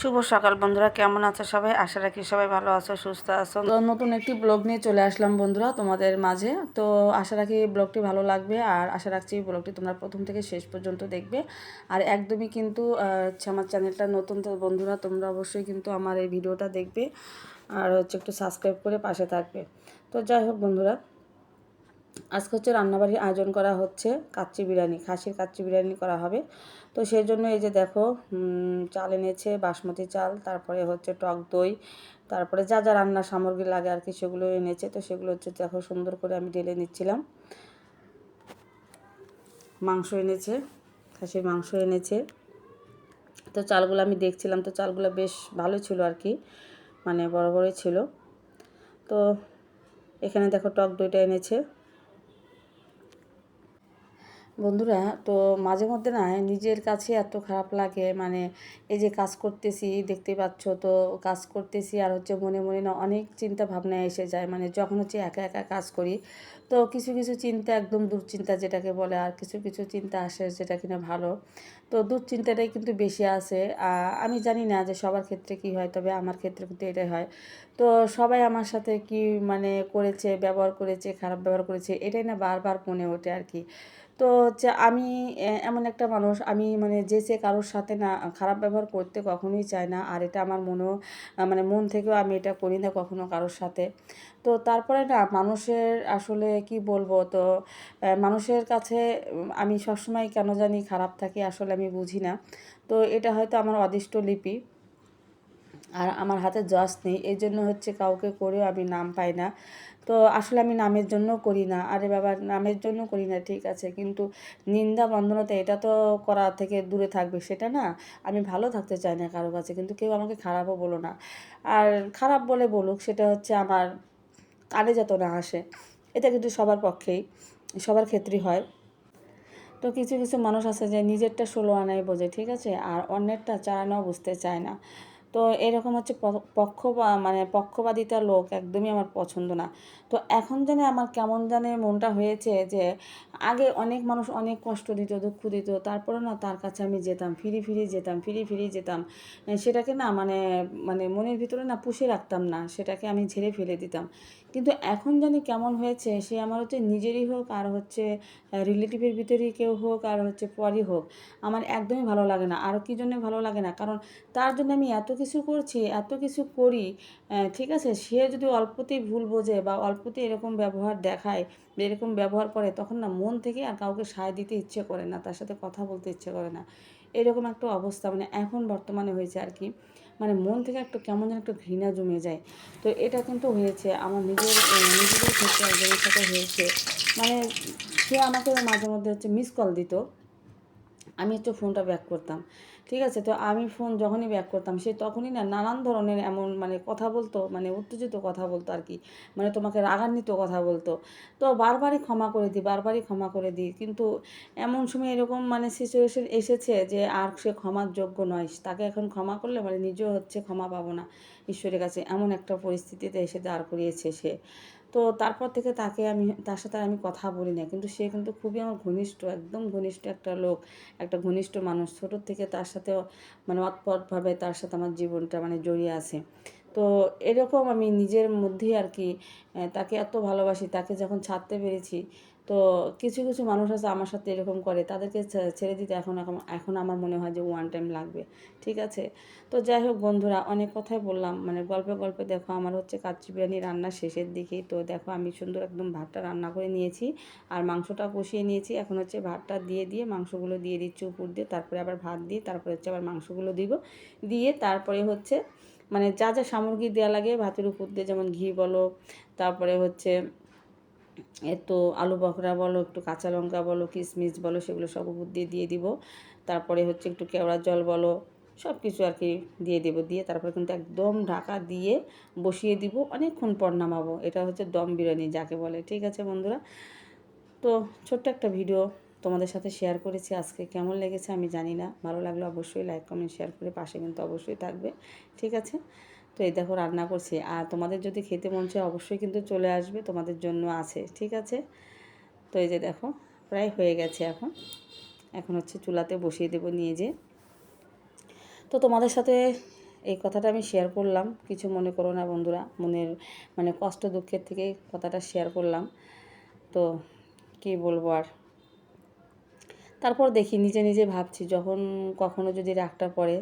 শুভ সকাল বন্ধুরা, কেমন আছো সবাই? আশা রাখি সবাই ভালো আছো, সুস্থ আছো। তো নতুন একটি ব্লগ নিয়ে চলে আসলাম বন্ধুরা তোমাদের মাঝে। তো আশা রাখি ব্লগটি ভালো লাগবে আর আশা রাখছি ব্লগটি তোমরা প্রথম থেকে শেষ পর্যন্ত দেখবে। আর একদমই কিন্তু হচ্ছে আমার চ্যানেলটা নতুন তো বন্ধুরা, তোমরা অবশ্যই কিন্তু আমার এই ভিডিওটা দেখবে। আর হচ্ছে একটু সাবস্ক্রাইব করে পাশে থাকবে। তো যাই হোক বন্ধুরা আজকে হচ্ছে রান্নাবাড়ির আয়োজন করা হচ্ছে, কাচ্চি বিরিয়ানি, খাসির কাচ্চি বিরিয়ানি করা হবে। তো সেই জন্য এই যে দেখো চাল এনেছে, বাসমতি চাল, তারপরে হচ্ছে টক দই, তারপরে যা যা রান্নার সামগ্রী লাগে আর কি সেগুলো এনেছে। তো সেগুলো হচ্ছে দেখো সুন্দর করে আমি ঢেলে নিচ্ছিলাম। মাংস এনেছে, খাসির মাংস এনেছে। তো চালগুলো আমি দেখছিলাম, তো চালগুলো বেশ ভালো ছিল আর কি মানে বড় বড়ই ছিল। তো এখানে দেখো টক দইটা এনেছে। বন্ধুরা, তো মাঝে মধ্যে না নিজের কাছে এত খারাপ লাগে মানে এই যে কাজ করতেছি, দেখতে পাচ্ছ তো কাজ করতেছি আর হচ্ছে মনে মনে না অনেক চিন্তা ভাবনা এসে যায় মানে যখন হচ্ছে একা একা কাজ করি, তো কিছু কিছু চিন্তা একদম দুশ্চিন্তা যেটাকে বলে আর কিছু কিছু চিন্তা আসে যেটা কিনা ভালো। তো দুশ্চিন্তাটাই কিন্তু বেশি আসে। আমি জানি না যে সবার ক্ষেত্রে কি হয়, তবে আমার ক্ষেত্রে কিন্তু এটাই হয়। তো সবাই আমার সাথে কি মানে করেছে, ব্যবহার করেছে, খারাপ ব্যবহার করেছে, এটাই না বারবার মনে ওঠে আর কি। তো হচ্ছে আমি এমন একটা মানুষ। আমি মানে যে সে কারোর সাথে না, খারাপ ব্যবহার করতে কখনোই চাই না। আর এটা আমার মনেও মানে মন থেকেও আমি এটা করি না কখনো কারোর সাথে। তো তারপরে না, মানুষের আসলে কি বলব? তো মানুষের কাছে আমি সবসময় কেন জানি খারাপ থাকি আসলে আমি বুঝি না। তো এটা হয়তো আমার অদৃষ্ট লিপি। আর আমার হাতে জস নেই, এই জন্য হচ্ছে কাউকে করেও আমি নাম পাই না। তো আসলে আমি নামের জন্য করি না। আরে বাবা, নামের জন্য করি না, ঠিক আছে। কিন্তু নিন্দা বন্দনাতে এটা তো করা থেকে দূরে থাকবে, সেটা না। আমি ভালো থাকতে চাই না কারও কাছে, কিন্তু কেউ আমাকে খারাপও বলো না। আর খারাপ বলে বলুক, সেটা হচ্ছে আমার কানে যত না আসে, এটা কিন্তু সবার পক্ষেই, সবার ক্ষেত্রেই হয়। তো কিছু কিছু মানুষ আছে যে নিজেরটা ষোলো আনাই বোঝে, ঠিক আছে? আর অন্যেরটা আনাও বুঝতে চায় না। তো এরকম হচ্ছে পক্ষ মানে পক্ষপাতিতা লোক একদমই আমার পছন্দ না। তো এখন জানে আমার কেমন জানে মনটা হয়েছে যে, আগে অনেক মানুষ অনেক কষ্ট দিত, দুঃখ দিত, তারপরে না তার কাছে আমি যেতাম, ফিরি ফিরি যেতাম, ফিরি ফিরি যেতাম। সেটাকে না মানে মানে মনের ভিতরে না পুষে রাখতাম না, সেটাকে আমি ঝেড়ে ফেলে দিতাম। কিন্তু এখন জানি কেমন হয়েছে, সে আমার হচ্ছে নিজেরই হোক, আর হচ্ছে রিলেটিভের ভিতরেই কেউ হোক, আর হচ্ছে পরই হোক, আমার একদমই ভালো লাগে না। আর কি জন্য ভালো লাগে না? কারণ তার জন্য আমি এত কিছু করছি, এত কিছু করি ঠিক আছে? সে যদি অল্পতেই ভুল বোঝে বা অল্পতেই এরকম ব্যবহার দেখায়, এরকম ব্যবহার করে, তখন না মন থেকে আর কাউকে সায় দিতে ইচ্ছে করে না, তার সাথে কথা বলতে ইচ্ছে করে না। এরকম একটা অবস্থা মানে এখন বর্তমানে হয়েছে আর কি। মানে মন থেকে একটু কেমন যেন একটু ঘৃণা জমে যায়। তো এটা কিন্তু হয়েছে, আমার নিজের নিজেদের ক্ষেত্রে একজনের সাথে হয়েছে। মানে সে আমাকে মাঝে মধ্যে হচ্ছে মিস কল দিত। আমি হচ্ছে ফোনটা ব্যাক করতাম। ঠিক আছে? তো আমি ফোন যখনই ব্যাক করতাম, সে তখনই না নানান ধরনের এমন মানে কথা বলতো মানে উত্তেজিত কথা বলতো আর কি। মানে তোমাকে রাগান্বিত কথা বলতো। তো বারবারই ক্ষমা করে দিই, বারবারই ক্ষমা করে দিই। কিন্তু এমন সময় এরকম মানে সিচুয়েশন এসেছে যে আর সে ক্ষমার যোগ্য নয়। তাকে এখন ক্ষমা করলে মানে নিজেও হচ্ছে ক্ষমা পাবো না। ঈশ্বরের কাছে এমন একটা পরিস্থিতিতে এসে দাঁড় করিয়েছে সে। তো তারপর থেকে তাকে আমি, তার সাথে আমি কথা বলি না। কিন্তু সে কিন্তু খুবই আমার ঘনিষ্ঠ, একদম ঘনিষ্ঠ একটা লোক, একটা ঘনিষ্ঠ মানুষ। ছোটোর থেকে তার সাথে মানে অৎপরভাবে তার সাথে আমার জীবনটা মানে জড়িয়ে আছে। তো এরকম আমি নিজের মধ্যেই আর কি তাকে এত ভালোবাসি, তাকে যখন ছাড়তে পেরেছি তো কিছু কিছু মানুষ আছে আমার সাথে এরকম করে। তাদেরকে ছেড়ে দিতে এখন এখন- এখন আমার মনে হয় যে ওয়ান টাইম লাগবে। ঠিক আছে? তো যাই হোক বন্ধুরা, অনেক কথাই বললাম। মানে গল্পে গল্পে দেখো আমার হচ্ছে কাচ্চি বিরিয়ানি রান্না শেষের দিকে তো দেখো আমি সুন্দর একদম ভাতটা রান্না করে নিয়েছি। আর মাংসটা কষিয়ে নিয়েছি। এখন হচ্ছে ভাতটা দিয়ে দিয়ে মাংসগুলো দিয়ে দিচ্ছি উপর দিয়ে। তারপরে আবার ভাত দিয়ে, তারপরে হচ্ছে আবার মাংসগুলো দিব। দিয়ে তারপরে হচ্ছে মানে যা যা সামগ্রী দেওয়া লাগে ভাতের উপর দিয়ে, যেমন ঘি বলো, তারপরে হচ্ছে একটু আলু বখরা বলো, একটু কাঁচা লঙ্কা বলো কিশমিশ বলো, সেগুলো সব উপর দিয়ে দিয়ে দিব। তারপরে হচ্ছে একটু কেওড়া জল বলো সব কিছু আর কি দিয়ে দেব। দিয়ে তারপরে কিন্তু একদম ঢাকা দিয়ে বসিয়ে দিব, অনেকক্ষণ পর নামাবো। এটা হচ্ছে দম বিরিয়ানি যাকে বলে। ঠিক আছে বন্ধুরা? তো ছোট্ট একটা ভিডিও তোমাদের সাথে শেয়ার করেছি। আজকে কেমন লেগেছে আমি জানি না। ভালো লাগলে অবশ্যই লাইক কমেন্ট শেয়ার করে পাশে কিন্তু অবশ্যই থাকবে। ঠিক আছে? তো এই দেখো রান্না করছি। আর তোমাদের যদি খেতে মন চায় অবশ্যই কিন্তু চলে আসবে, তোমাদের জন্য আছে, ঠিক আছে? তো এই যে দেখো, প্রায় হয়ে গেছে এখন। এখন হচ্ছে চুলাতে বসিয়ে দেবো নিয়ে যে তো তোমাদের সাথে এই কথাটা আমি শেয়ার করলাম, কিছু মনে করো না বন্ধুরা, মনের মানে কষ্ট দুঃখের থেকে কথাটা শেয়ার করলাম। তো কি বলব আর? তারপর দেখি নিজে নিজে ভাবছি, যখন কখনো যদি রাগটা পড়ে